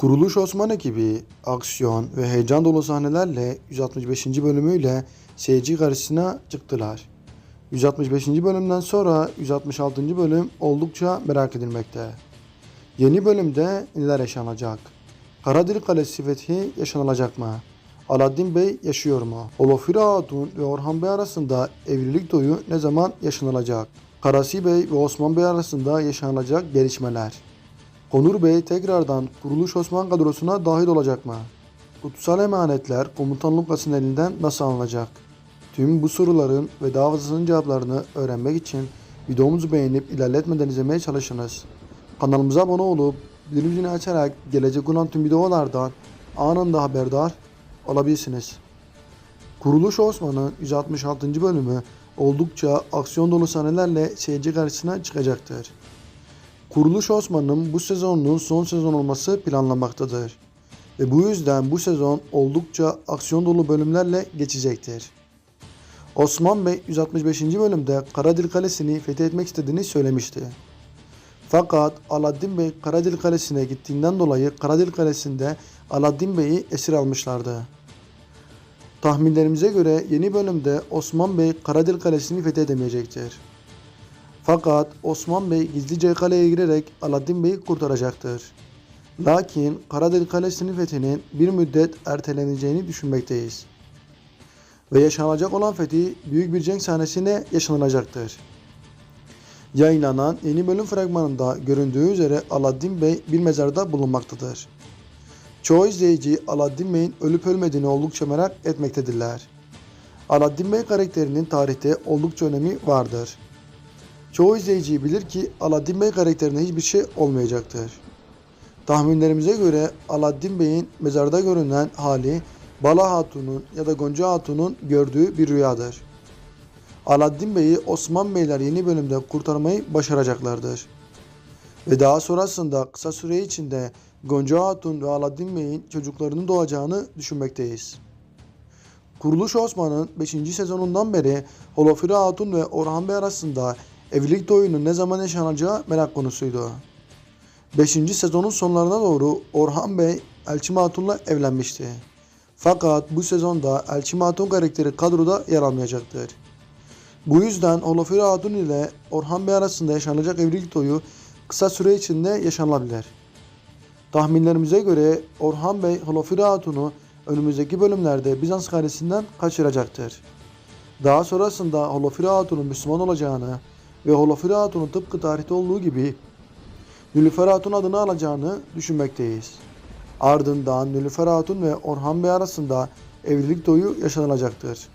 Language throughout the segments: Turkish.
Kuruluş Osman ekibi aksiyon ve heyecan dolu sahnelerle 165. bölümüyle seyirci karşısına çıktılar. 165. bölümden sonra 166. bölüm oldukça merak edilmekte. Yeni bölümde neler yaşanacak? Karadil Kalesi fethi yaşanılacak mı? Aladdin Bey yaşıyor mu? Olofira Hatun ve Orhan Bey arasında evlilik toyu ne zaman yaşanılacak? Karasi Bey ve Osman Bey arasında yaşanacak gelişmeler. Onur Bey tekrardan Kuruluş Osman kadrosuna dahil olacak mı? Kutsal emanetler komutan Lukas'ın elinden nasıl alınacak? Tüm bu soruların ve daha fazlasının cevaplarını öğrenmek için videomuzu beğenip ilerletmeden izlemeye çalışınız. Kanalımıza abone olup bildirim zilini açarak gelecek olan tüm videolardan anında haberdar olabilirsiniz. Kuruluş Osman'ın 166. bölümü oldukça aksiyon dolu sahnelerle seyirci karşısına çıkacaktır. Kuruluş Osman'ın bu sezonunun son sezon olması planlanmaktadır. Ve bu yüzden bu sezon oldukça aksiyon dolu bölümlerle geçecektir. Osman Bey 165. bölümde Karadil Kalesi'ni fethetmek istediğini söylemişti. Fakat Aladdin Bey Karadil Kalesi'ne gittiğinden dolayı Karadil Kalesi'nde Aladdin Bey'i esir almışlardı. Tahminlerimize göre yeni bölümde Osman Bey Karadil Kalesi'ni fethedemeyecektir. Fakat Osman Bey gizlice kaleye girerek Aladdin Bey'i kurtaracaktır. Lakin Karadil Kalesi'nin fethinin bir müddet erteleneceğini düşünmekteyiz. Ve yaşanacak olan fethi büyük bir cenk sahnesine yaşanılacaktır. Yayınlanan yeni bölüm fragmanında göründüğü üzere Aladdin Bey bir mezarda bulunmaktadır. Çoğu izleyici Aladdin Bey'in ölüp ölmediğini oldukça merak etmektedirler. Aladdin Bey karakterinin tarihte oldukça önemi vardır. Çoğu izleyici bilir ki Aladdin Bey karakterine hiçbir şey olmayacaktır. Tahminlerimize göre Aladdin Bey'in mezarda görünen hali Bala Hatun'un ya da Gonca Hatun'un gördüğü bir rüyadır. Aladdin Bey'i Osman Beyler yeni bölümde kurtarmayı başaracaklardır. Ve daha sonrasında kısa süre içinde Gonca Hatun ve Aladdin Bey'in çocuklarının doğacağını düşünmekteyiz. Kuruluş Osman'ın 5. sezonundan beri Holofira Hatun ve Orhan Bey arasında evlilik toyunun ne zaman yaşanacağı merak konusuydu. 5. sezonun sonlarına doğru Orhan Bey Elçim Hatun'la evlenmişti. Fakat bu sezonda Elçim Hatun karakteri kadroda yer almayacaktır. Bu yüzden Holofira Hatun ile Orhan Bey arasında yaşanacak evlilik toyu kısa süre içinde yaşanabilir. Tahminlerimize göre Orhan Bey Holofira Hatun'u önümüzdeki bölümlerde Bizans kalesinden kaçıracaktır. Daha sonrasında Holofira Hatun'un Müslüman olacağını ve Holofira Hatun'un tıpkı tarihte olduğu gibi Nülüfer Hatun adını alacağını düşünmekteyiz. Ardından Nülüfer Hatun ve Orhan Bey arasında evlilik toyu yaşanılacaktır.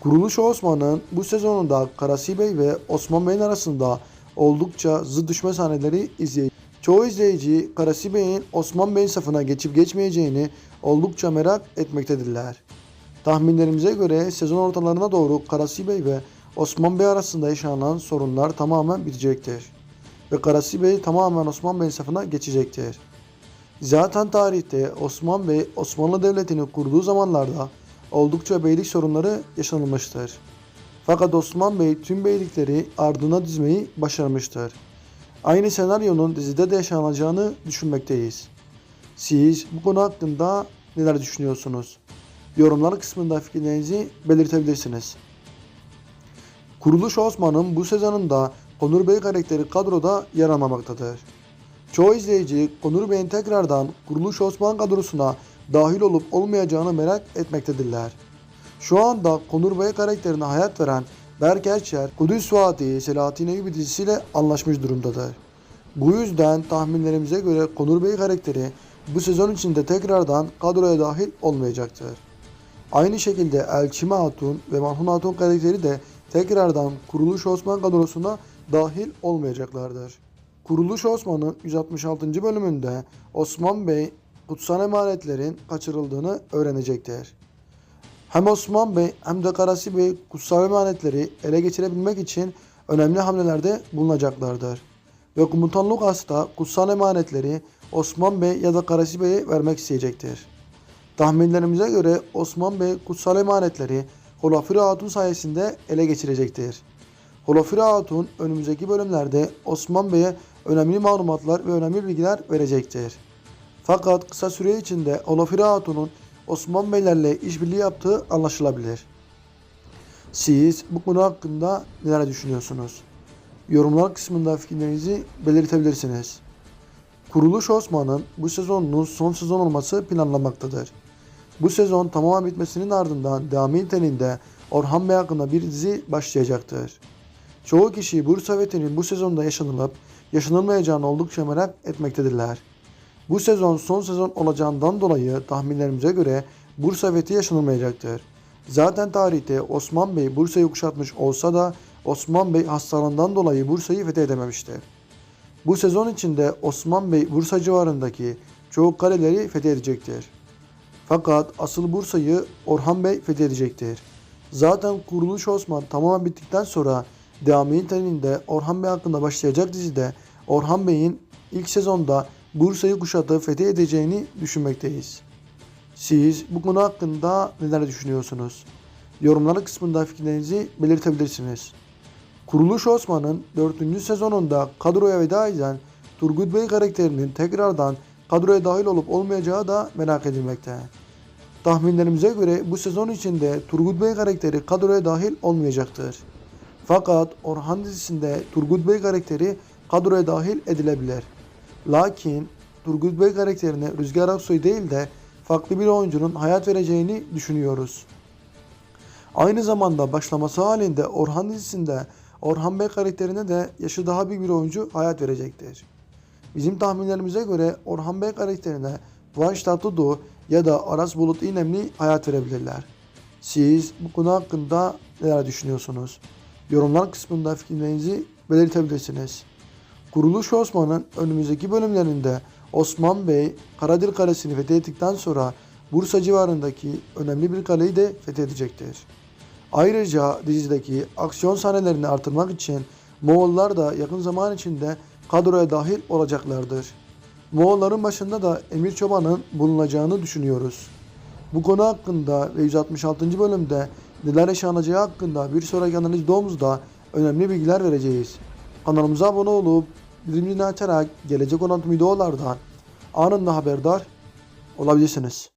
Kuruluş Osman'ın bu sezonunda Karasi Bey ve Osman Bey'in arasında oldukça zıt düşme sahneleri izleyecek. Çoğu izleyici Karasi Bey'in Osman Bey'in safına geçip geçmeyeceğini oldukça merak etmektedirler. Tahminlerimize göre sezon ortalarına doğru Karasi Bey ve Osman Bey arasında yaşanan sorunlar tamamen bitecektir. Ve Karasi Bey tamamen Osman Bey'in safına geçecektir. Zaten tarihte Osman Bey Osmanlı Devleti'ni kurduğu zamanlarda oldukça beylik sorunları yaşanılmıştır. Fakat Osman Bey tüm beylikleri ardına dizmeyi başarmıştır. Aynı senaryonun dizide de yaşanacağını düşünmekteyiz. Siz bu konu hakkında neler düşünüyorsunuz? Yorumlar kısmında fikirlerinizi belirtebilirsiniz. Kuruluş Osman'ın bu sezonunda Onur Bey karakteri kadroda yer almamaktadır. Çoğu izleyici Onur Bey'in tekrardan Kuruluş Osman kadrosuna dahil olup olmayacağını merak etmektedirler. Şu anda Konur Bey karakterine hayat veren Berk Erçer, Kudüs Fatih Selahattin Eyyubi dizisiyle anlaşmış durumdadır. Bu yüzden tahminlerimize göre Konur Bey karakteri bu sezon içinde tekrardan kadroya dahil olmayacaktır. Aynı şekilde Elçime Hatun ve Marhun Hatun karakteri de tekrardan Kuruluş Osman kadrosuna dahil olmayacaklardır. Kuruluş Osman'ın 166. bölümünde Osman Bey kutsal emanetlerin kaçırıldığını öğrenecektir. Hem Osman Bey hem de Karasi Bey kutsal emanetleri ele geçirebilmek için önemli hamlelerde bulunacaklardır. Ve komutan Lukas da kutsal emanetleri Osman Bey ya da Karasi Bey'e vermek isteyecektir. Tahminlerimize göre Osman Bey kutsal emanetleri Holafira Hatun sayesinde ele geçirecektir. Holafira Hatun önümüzdeki bölümlerde Osman Bey'e önemli malumatlar ve önemli bilgiler verecektir. Fakat kısa süre içinde Olafira Hatun'un Osman Beylerle işbirliği yaptığı anlaşılabilir. Siz bu konu hakkında neler düşünüyorsunuz? Yorumlar kısmında fikirlerinizi belirtebilirsiniz. Kuruluş Osman'ın bu sezonunun son sezon olması planlanmaktadır. Bu sezon tamamen bitmesinin ardından devam niteliğinde Orhan Bey hakkında bir dizi başlayacaktır. Çoğu kişi Bursa Fethi'nin bu sezonda yaşanılıp yaşanılmayacağını oldukça merak etmektedirler. Bu sezon son sezon olacağından dolayı tahminlerimize göre Bursa Fethi yaşanılmayacaktır. Zaten tarihte Osman Bey Bursa'yı kuşatmış olsa da Osman Bey hastalığından dolayı Bursa'yı fethedememiştir. Bu sezon içinde Osman Bey Bursa civarındaki çoğu kaleleri fethedecektir. Fakat asıl Bursa'yı Orhan Bey fethedecektir. Zaten Kuruluş Osman tamamen bittikten sonra devamı niteliğinde Orhan Bey hakkında başlayacak dizide Orhan Bey'in ilk sezonda Bursa'yı kuşatıp fethedeceğini düşünmekteyiz. Siz bu konu hakkında neler düşünüyorsunuz? Yorumlar kısmında fikirlerinizi belirtebilirsiniz. Kuruluş Osman'ın 4. sezonunda kadroya veda eden Turgut Bey karakterinin tekrardan kadroya dahil olup olmayacağı da merak edilmekte. Tahminlerimize göre bu sezon içinde Turgut Bey karakteri kadroya dahil olmayacaktır. Fakat Orhan dizisinde Turgut Bey karakteri kadroya dahil edilebilir. Lakin Turgut Bey karakterine Rüzgar Aksoy değil de farklı bir oyuncunun hayat vereceğini düşünüyoruz. Aynı zamanda başlaması halinde Orhan dizisinde Orhan Bey karakterine de yaşı daha büyük bir oyuncu hayat verecektir. Bizim tahminlerimize göre Orhan Bey karakterine Kıvanç Tatlıtuğ ya da Aras Bulut İynemli hayat verebilirler. Siz bu konu hakkında neler düşünüyorsunuz? Yorumlar kısmında fikirlerinizi belirtebilirsiniz. Kuruluş Osman'ın önümüzdeki bölümlerinde Osman Bey Karadil Kalesi'ni fethettikten sonra Bursa civarındaki önemli bir kaleyi de fethedecektir. Ayrıca dizideki aksiyon sahnelerini artırmak için Moğollar da yakın zaman içinde kadroya dahil olacaklardır. Moğolların başında da Emir Çoban'ın bulunacağını düşünüyoruz. Bu konu hakkında ve 166. bölümde neler yaşanacağı hakkında bir sonraki analiz videomuzda önemli bilgiler vereceğiz. Kanalımıza abone olup bildirimini açarak gelecek olan videolardan anında haberdar olabilirsiniz.